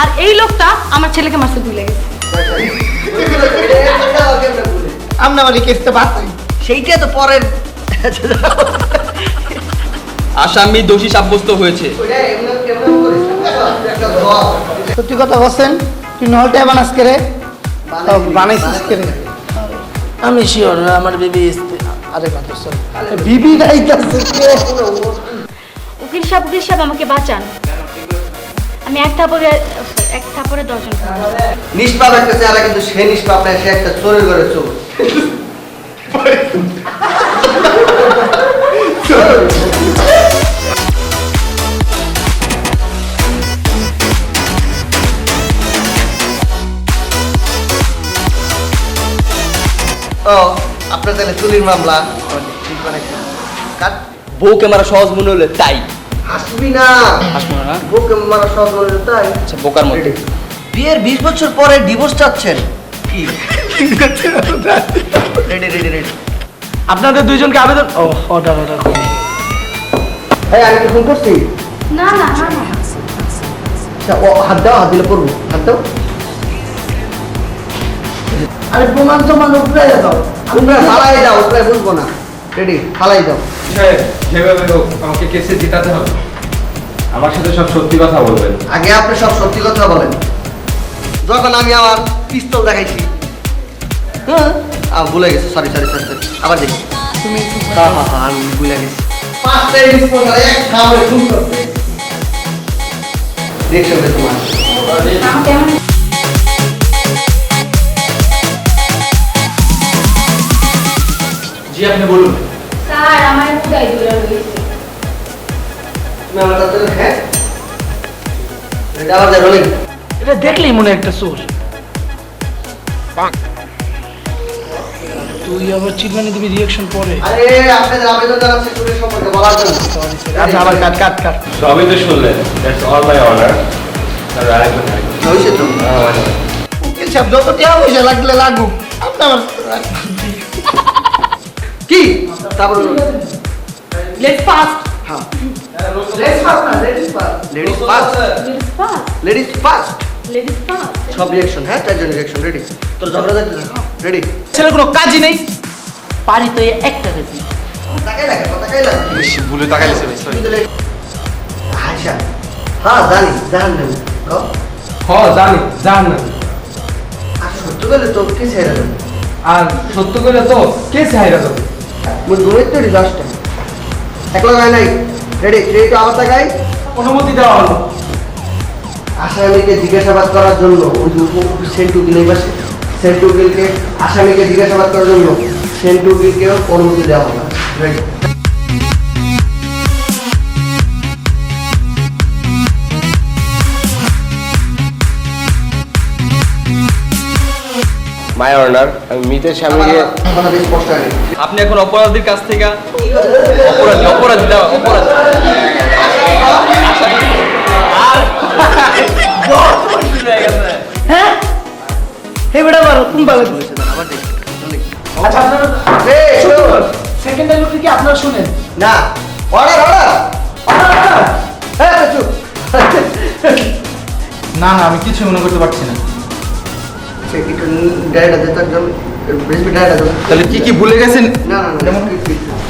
আর এই লোকটা আমার ছেলেকে মারতে ভুলে গেছে। আমরা বলি কেসটা সেইটা তো পরের আসামি দোষী সাব্যস্ত হয়েছে। সত্যি কথা বলছেন? তুই নহলটা বানাস করে বানাইছিস করে আমি শিওর আমার বিবি আরে কথা বিবি গাইতাছে উকিল সাহেব উকিল সাহেব আমাকে বাঁচান। আমি এক থাপড়ে এক থাপড়ে দশজন। নিষ্পাপ একটা চেহারা কিন্তু সে নিষ্পাপ না সে একটা চোরের ঘরে চোর ও আপনার তাহলে চুরির মামলা। কাট বউকে মারা সহজ মনে হলে তাই হাসবি না। হাসবো না বুকে মারা সহজ হলো তাই। আচ্ছা বোকার মধ্যে বিয়ের বিশ বছর পরে ডিভোর্স চাচ্ছেন। কি? Ready ready ready. আপনাদের দুইজনকে আবেদন ও অর্ডার অর্ডার ভাই আমি কি ফোন করছি? না না না না আচ্ছা, ও হাত দাও হাত দিলে পড়ব হাত দাও। আরে প্রমাণ প্রমাণ উপরে দাও উপরে ফালাই দাও উপরে বুঝব না। রেডি ফালাই দাও। সাহেব যেভাবে হোক আমাকে কেসে জিতাতে হবে। আমার সাথে সব সত্যি কথা বলবেন। আগে আপনি সব সত্যি কথা বলেন। যখন আমি আমার পিস্তল দেখাইছি হ্যাঁ? আ, ভুলে গেছি সরি সরি সরি সরি আবার দেখি। তুমি হ্যাঁ হ্যাঁ হ্যাঁ আমি ভুলে গেছি। পাঁচটা ডিসপোজাল এক খাওয়ারে খুন করতে দেখছ তোমার। জি আপনি বলুন। আমার উদয় দূরে রয়েছে তুমি আমার হ্যাঁ? এটা আবার যাব এটা দেখলেই মনে একটা সোর তুই আবার চিল্লানি দিবি রিয়াকশন পরে। আরে আপনাদের আবেদন জানাচ্ছি চুরির সম্পর্কে বলার জন্য। আচ্ছা আবার কাট কাট কাট। সবই তো শুনলেন দ্যাটস অল মাই অর্ডার আর আরেকজন হয়েছে তো? উকিল সাহেব যত টিয়া পয়সা লাগলে লাগুক। আপনি আমার কি? তারপর লেটস ফাস্ট হ্যাঁ। লেটস ফাস্ট না let's first ladies first let's first ladies let's first সব হ্যাঁ চারজন রেডি তোর ঝগড়া যাচ্ছে রেডি ছেলের কোনো কাজই নেই। পারি তো এই একটা কাজই তাকাই লাগে তাকাই লাগে। ভুলে তাকাইছে সরি আচ্ছা হ্যাঁ জানি জান নেব হ জানি আর সত্য বলে তো কে ছেড়ে দেবে আর সত্য করে তো কে মুই দূরে তো ডিজাস্টার একলা গায় নাই। রেডি রেডি তো আওয়াজ তাকাই অনুমতি দেওয়া হলো আসামিকে জিজ্ঞাসাবাদ করার জন্য ওই যে সেন্টু গিলেই পাশে সেন্টু গিলকে আসামিকে জিজ্ঞাসাবাদ করার জন্য সেন্টু গিলকেও অনুমতি দেওয়া হলো। রেডি মাই অর্ডার আমি মিতের স্বামীকে আপনি এখন অপরাধীর কাছ থেকে অপরাধী অপরাধী দাও অপরাধী। হ্যাঁ? হে বেটা বারো তুমি ভালো আবার দেখি আচ্ছা আপনারা সেকেন্ড টাইম কি আপনারা শুনেন? না। অর্ডার অর্ডার হ্যাঁ না না আমি কিছু মনে করতে পারছি না। সে একদম তাহলে কি কি ভুলে গেছেন? না না না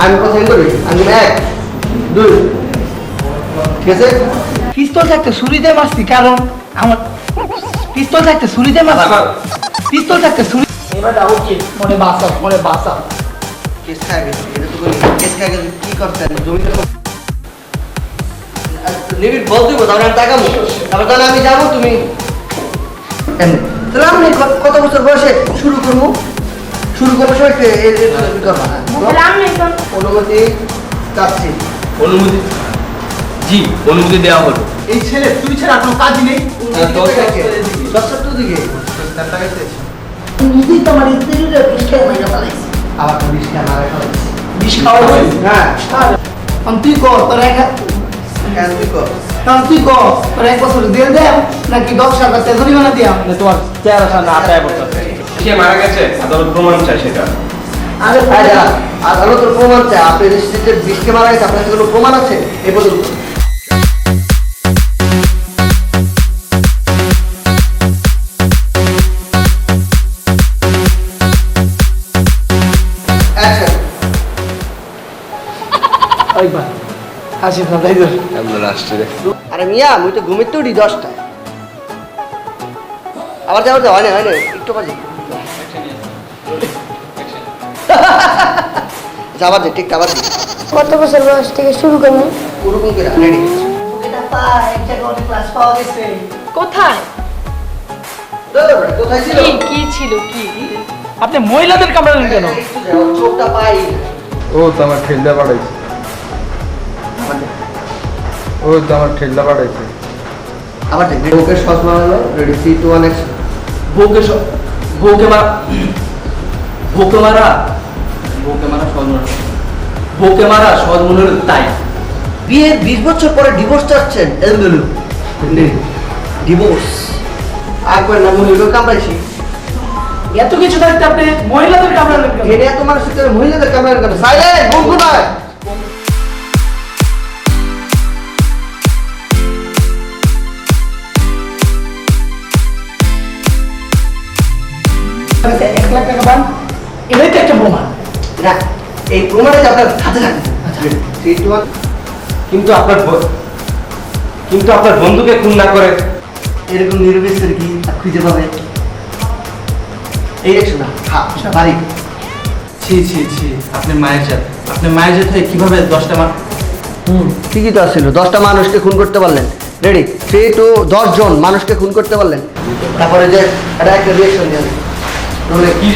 আমি কথা করবি। আমি এক দুই ঠিক আছে? পিস্তল থাকতে ছুরিতে মারছি কারণ আমার পিস্তল থাকতে ছুরিতে মারছি। পিস্তল থাকতে ছুরি এবারটা ওকে মনে বাঁচাও মনে বাঁচাও কেস খায় গেছে এটা তো কেস খায় গেছে কি করতে জমিতে লিমিট বল দিব তাহলে আমি তারপর তাহলে আমি যাব তুমি। তাহলে আমি কত বছর বয়সে শুরু করব? শুরু করব নেই অনুমতি চাচ্ছি। অনুমতি জি অনুমতি দেওয়া হলো। এই ছেলে তুই ছাড়া কোনো কাজই নেই? দশটার তো দিকে। নিজেই তোমার মাইরা ফেলাইছি। আবার তো বিষ খায় মারা খাওয়া বিষ খাওয়া হ্যাঁ। তুই কর তোর এক তুই কর। এখন তুই কর তোর এক বছর দিয়ে দেব নাকি দশ হাজার বানা দিয়াম তোমার চেহারা সামনে আটায় বছর কে মারা গেছে? আদালত প্রমাণ চাই সেটা। আরে হ্যাঁ যা আদালত প্রমাণ চাই আপনি যে বিষকে মারা গেছে আপনার কোনো প্রমাণ আছে? এ পর্যন্ত। আসিস না তাই ধর আমরা আসছি রে। আরে মিয়া মুই তো ঘুমিতে উঠি দশটায় আবার যাবার হয় না হয় না একটু বাজে। যাবার দে ঠিক আবার দে। কত বছর বয়স থেকে শুরু করব? ওরকম করে রেডি। কোথায়? কোথায় ছিল? কি কি ছিল কি? আপনি মহিলাদের কামড়ালেন কেন? চোখটা পাই ও তো আমার ঠেলদা পাঠাইছে। ও তো আমার পাঠাইছে। আবার দে বউকে shot মারানো ready three two one action বউকে বউকে মারা বউকে মারা বউকে মারা সহজ মনে বউকে মারা সহজ মনে হলো তাই। বিয়ের বিশ বছর পরে ডিভোর্স চাচ্ছেন ডিভোর্স একবার না মহিলা কামড়াইছি। এত কিছু থাকতে আপনি মহিলাদের কামড়ালেন কেন? এত মানুষের মহিলাদের কামড়ানো কেন? সাইলেন্ট এই প্রমাণে আপনার হাতে থাকে থ্রি টু কিন্তু আপনার কিন্তু আপনার বন্ধুকে খুন না করে এরকম নির্বিচার কি খুঁজে পাবে? এই দেখছ না? হ্যাঁ বাড়ি। ছি ছি ছি আপনি মায়ের জাত। আপনি মায়ের জাত হয়ে কীভাবে দশটা মা হুম ঠিকই তো ছিল দশটা মানুষকে খুন করতে পারলেন। রেডি থ্রি টু দশ জন মানুষকে খুন করতে পারলেন। তারপরে যে এটা একটা রিয়েকশন দেন কি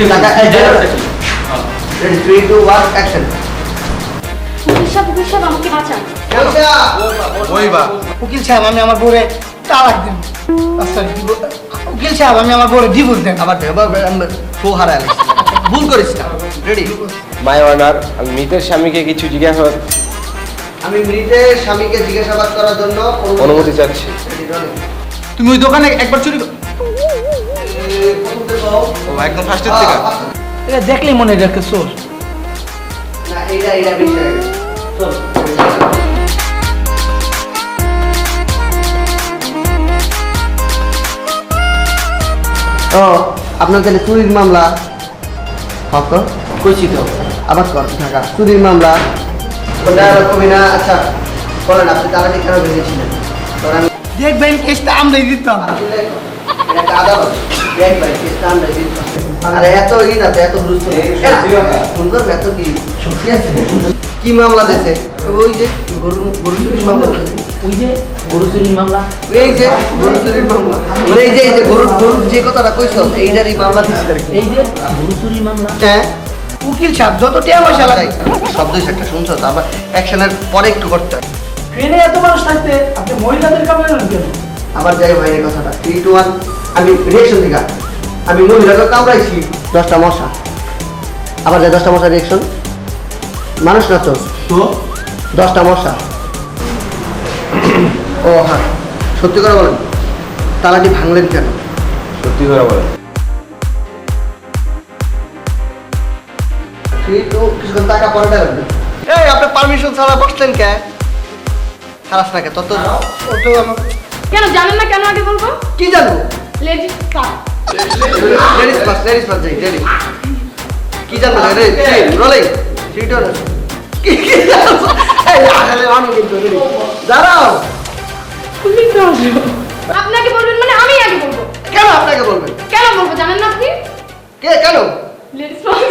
যে ready three two one action উকিল সাহেব উকিল সাহেব আমাকে বাঁচান। ওই বা। উকিল সাহেব আমি আমার বউরে তালাক দেন উকিল সাহেব আমি আমার বউরে ডিভোর্স দেন। আবার ফো হারায় ভুল করিস না। রেডি মাই অনার আমি মৃতের স্বামীকে কিছু জিজ্ঞাসা আমি মৃতের স্বামীকে জিজ্ঞাসাবাদ করার জন্য অনুমতি চাচ্ছি। তুমি ওই দোকানে একবার চুরি ও একদম ফার্স্টের থেকে। এটা দেখলেই মনে রাখে না হয়ে। চল। ও আপনার তাহলে চুরির মামলা? হক কইছি তো। আবার কর ঢাকা। চুরির মামলা? ওটা না? আচ্ছা বলেন আপনি তাড়াতাড়ি কেন আমি দেখবেন কেসটা আমরাই দিতাম। দেখবেন কেসটা আমরা দিতাম। আরে এত ই না তো, এত দ্রুত সুন্দর এত কি শক্তি আছে? কি মামলা দিয়েছে? ওই যে গরু গরু চুরির মামলা। ওই যে গরু চুরির মামলা। এই যে গরু চুরির মামলা। মানে এই যে এই যে গরু গরু যে কথাটা কইছ এইটারই মামলা দিচ্ছে এই যে গরু চুরির মামলা। হ্যাঁ। উকিল সাহেব যত টাকা পয়সা লাগে শব্দ একটা শুনছো তো? আবার অ্যাকশনের পরে একটু করতে ট্রেনে এত মানুষ থাকতে আপনি মহিলাদের কামড়ালেন কেন? আবার যাই ভাই এই কথাটা। থ্রি টু ওয়ান আমি রিয়েকশন দিকা আমি মহিলাকে কামড়াইছি। দশটা মশা। আবার যাই দশটা মশা রিয়েকশন? মানুষ না তো? তো? দশটা মশা। ও হ্যাঁ। সত্যি করে বলেন তালাটি ভাঙলেন কেন? সত্যি করে বলেন। থ্রি টু কিছুক্ষণ টাকা পরে এই আপনি পারমিশন ছাড়া বসলেন কে? খারাপ না তত ও তো আমার কেন জানেন না কেন আগে বলব? কি জানব? Ladies ladies first ladies first যাই লেডিস কি জানো রে রোলিং টু কি কি জানো এই আসলে আমি কিন্তু ready। দাঁড়াও আপনাকে বলবেন মানে আমি আগে বলব। কেন আপনাকে বলবেন? কেন বলব জানেন না আপনি? কে কেন? Ladies first